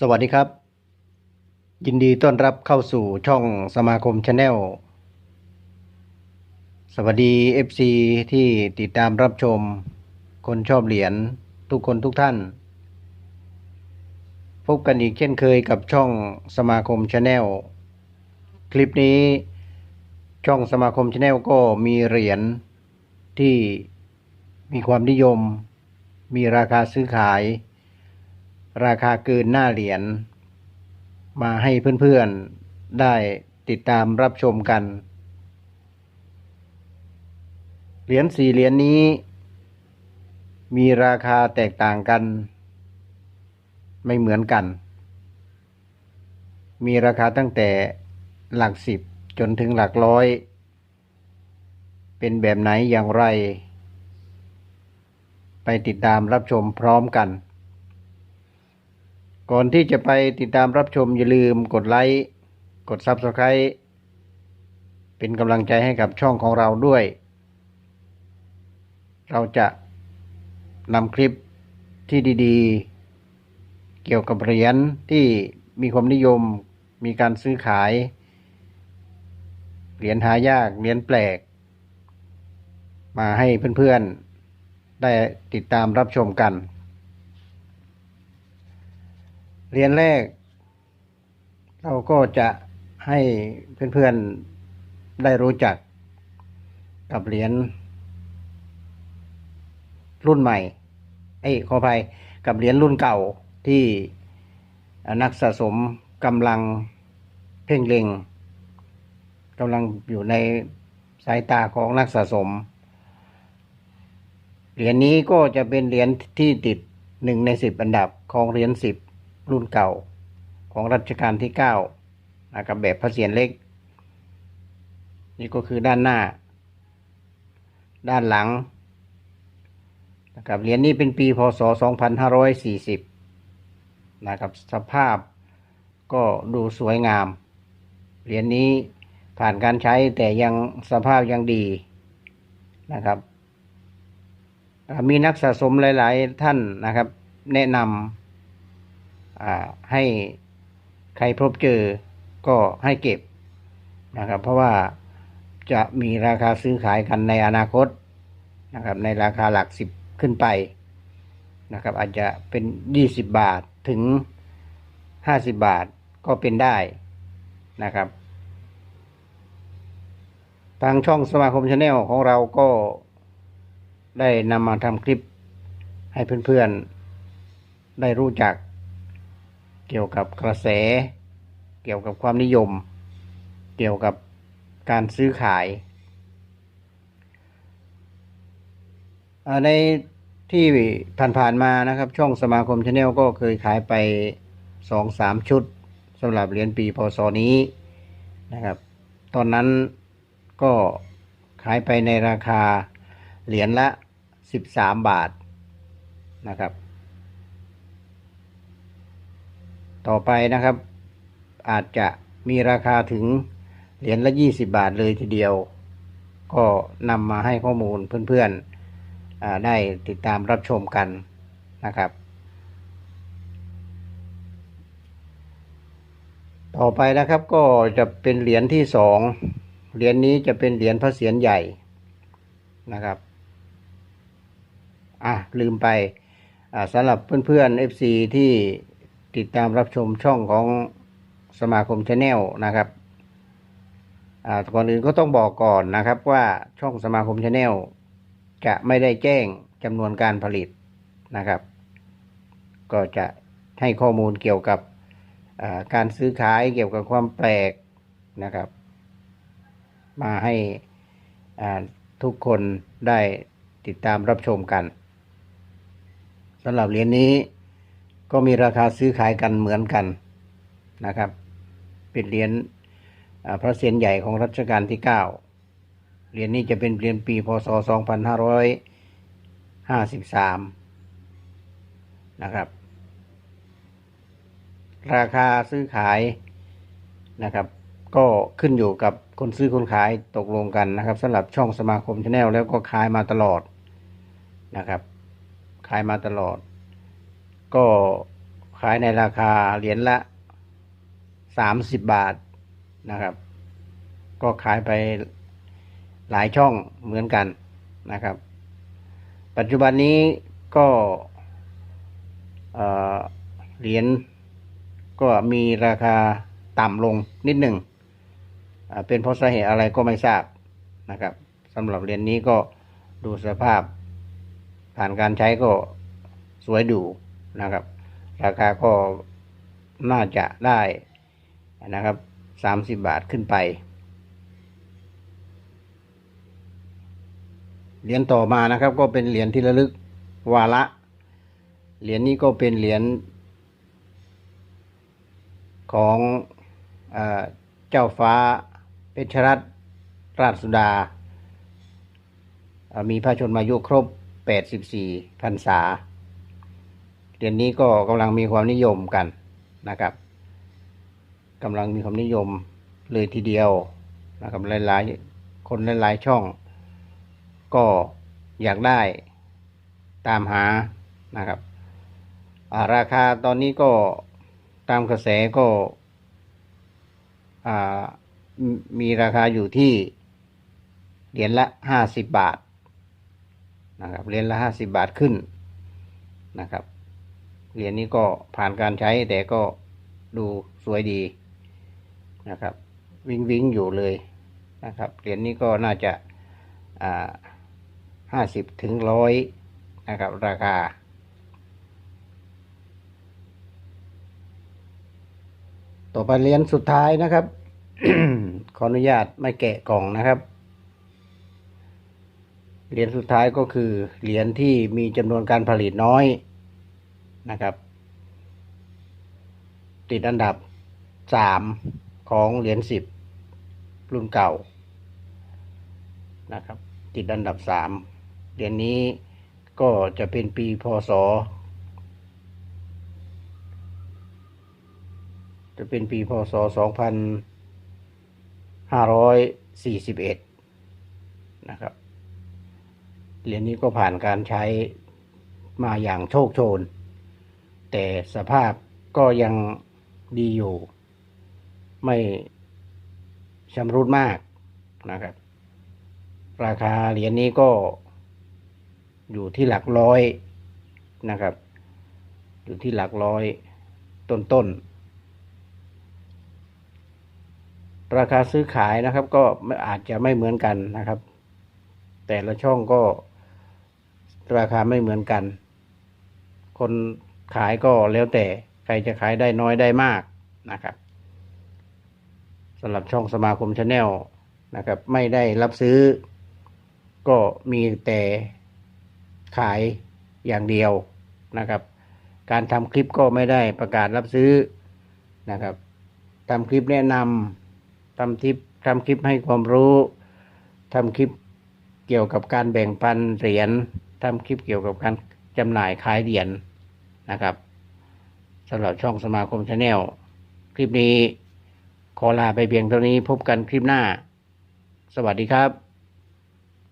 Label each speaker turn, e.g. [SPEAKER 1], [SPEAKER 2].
[SPEAKER 1] สวัสดีครับ ยินดีต้อนรับเข้าสู่ช่องสมาคมชาแนลสวัสดี FC ที่ติดตามรับชม คนชอบเหรียญทุกคนทุกท่าน พบกันอีกเช่นเคยกับช่องสมาคมชาแนลคลิปนี้ช่องสมาคมชาแนลก็มีเหรียญที่มีความนิยม มีราคาซื้อขาย ราคาเกินหน้าเหรียญมาให้เพื่อนๆได้ติดตามรับชมกัน เหรียญสี่เหรียญนี้ มีราคาแตกต่างกัน ไม่เหมือนกัน มีราคาตั้งแต่หลักสิบจนถึงหลักร้อย เป็นแบบไหนอย่างไร ไปติดตามรับชมพร้อมกัน ก่อนที่จะไปติดตามรับชมอย่าลืมกดไลค์ กด Subscribe เป็นกำลังใจให้กับช่องของเราด้วย เราจะนำคลิปที่ดีๆ เกี่ยวกับเหรียญที่มีความนิยมมีการซื้อขาย เหรียญหายากเหรียญแปลก มาให้เพื่อนๆ ได้ติดตามรับชมกัน เหรียญแรก เราก็จะให้เพื่อนๆได้รู้จักกับเหรียญรุ่นใหม่ เอ้ยขออภัยกับเหรียญรุ่นเก่าที่นักสะสมกำลังเพ่งเล็งกำลังอยู่ในสายตาของนักสะสม เหรียญนี้ก็จะเป็นเหรียญที่ติดหนึ่งในสิบอันดับของเหรียญสิบ รุ่นเก่าของรัชกาลที่เก้านะครับแบบพระเศียรเล็ก นี่ก็คือด้านหน้า ด้านหลังนะครับเหรียญนี้เป็นปีพศ 2540 นะครับสภาพก็ดูสวยงาม เหรียญนี้ผ่านการใช้แต่ยังสภาพยังดีนะครับ มีนักสะสมหลาย ๆ ท่านนะครับ แนะนำ ให้ใครพบเจอก็ให้เก็บนะครับ เพราะว่าจะมีราคาซื้อขายกันในอนาคตนะครับ ในราคาหลักสิบขึ้นไปนะครับ อาจจะเป็นยี่สิบบาทถึงห้าสิบบาทก็เป็นได้นะครับ ทางช่องสมาคมชาแนลของเราก็ได้นำมาทำคลิปให้เพื่อนๆ ได้รู้จัก เกี่ยวกับกระแส เกี่ยวกับความนิยม เกี่ยวกับการซื้อขาย ในที่ผ่านๆมานะครับ ช่องสมาคมชาแนลก็เคยขายไปสองสามชุดสำหรับเหรียญปีพศนี้นะครับ ตอนนั้นก็ขายไปในราคาเหรียญละสิบสามบาทนะครับ ต่อไปนะครับ อาจจะมีราคาถึงเหรียญละยี่สิบาทเลยทีเดียว ก็นำมาให้ข้อมูลเพื่อนๆได้ติดตามรับชมกันนะครับ ต่อไปนะครับก็จะเป็นเหรียญที่สองเหรียญนี้จะเป็นเหรียญพระเศียรใหญ่นะครับอะลืมไปสำหรับเพื่อนๆ FC ที่ ติดตามรับชมช่องของสมาคมชาแนลนะครับอ่าก่อนอื่นก็ต้องบอกก่อนนะครับว่าช่องสมาคมชาแนลจะไม่ได้แจ้งจำนวนการผลิตนะครับ ก็จะให้ข้อมูลเกี่ยวกับการซื้อขายเกี่ยวกับความแปลกนะครับ มาให้ทุกคนได้ติดตามรับชมกันสำหรับเรียญนี้ ก็มีราคาซื้อขายกันเหมือนกันนะครับ เป็นเหรียญพระเศียรใหญ่ของรัชกาลที่ 9 เหรียญนี้จะเป็นเหรียญปีพศ 2553 นะครับ ราคาซื้อขายนะครับ ก็ขึ้นอยู่กับคนซื้อคนขายตกลงกันนะครับสำหรับช่องสมาคมชาแนลแล้วก็ขายมาตลอดนะครับ ขายมาตลอด ก็ขายในราคาเหรียญละสามสิบบาทนะครับ ก็ขายไปหลายช่องเหมือนกันนะครับ ปัจจุบันนี้ก็เหรียญก็มีราคาต่ำลงนิดหนึ่ง เป็นเพราะสาเหตุอะไรก็ไม่ทราบนะครับสำหรับเหรียญนี้ก็ดูสภาพผ่านการใช้ก็สวยดู นะครับ ราคาก็น่าจะได้นะครับสามสิบบาทขึ้นไป เหรียญต่อมานะครับ ก็เป็นเหรียญที่ระลึกวาระ เหรียญนี้ก็เป็นเหรียญของเอเจ้าฟ้าเพชรรัตนราชสุดา มีพระชนมายุครบ 84พรรษา เหรียญนี้ก็กำลังมีความนิยมกันนะครับกำลังมีความนิยมเลยทีเดียวนะครับหลายๆ คนหลายๆช่อง ก็อยากได้ตามหานะครับาราคาตอนนี้ก็ตามกระแสก็มีมีราคาอยู่ที่เหรียญละห้าสิบบาทนะครับเหรียญละห้าสิบบาทขึ้นนะครับ เหรียญนี้ก็ผ่านการใช้แต่ก็ดูสวยดีนะครับ วิงวิงอยู่เลยนะครับเหรียญนี้ก็น่าจะห้าสิบถึงร้อยนะครับ ราคา ต่อไปเหรียญสุดท้ายนะครับ ขออนุญาตไม่แกะกล่องนะครับเหรียญสุดท้ายก็คือเหรียญที่มีจำนวนการผลิตน้อย นะครับ ติดอันดับสามของเหรียญสิบรุ่นเก่านะครับ ติดอันดับสามเหรียญนี้ก็จะเป็นปีพศจะเป็นปีพศสองพันห้าร้อยสี่สิบเอ็ดนะครับ เหรียญนี้ก็ผ่านการใช้มาอย่างโชคโชน แต่สภาพก็ยังดีอยู่ ไม่ชำรุดมากนะครับ ราคาเหรียญนี้ก็อยู่ที่หลักร้อยนะครับ อยู่ที่หลักร้อยต้นๆราคาซื้อขายนะครับ ก็อาจจะไม่เหมือนกันนะครับ แต่ละช่องก็ราคาไม่เหมือนกัน คน ขายก็แล้วแต่ใครจะขายได้น้อยได้มากนะครับสำหรับช่องสมาคมชาแนลนะครับ ไม่ได้รับซื้อ ก็มีแต่ขายอย่างเดียวนะครับ การทำคลิปก็ไม่ได้ประกาศรับซื้อนะครับทำคลิปแนะนำทำคลิปทำคลิปให้ความรู้ทำคลิปเกี่ยวกับการแบ่งปันเหรียญทำคลิปเกี่ยวกับการจำหน่ายขายเหรียญ นะครับสำหรับช่องสมาคมชาแนลคลิปนี้ขอลาไปเพียงเท่านี้พบกันคลิปหน้า สวัสดีครับ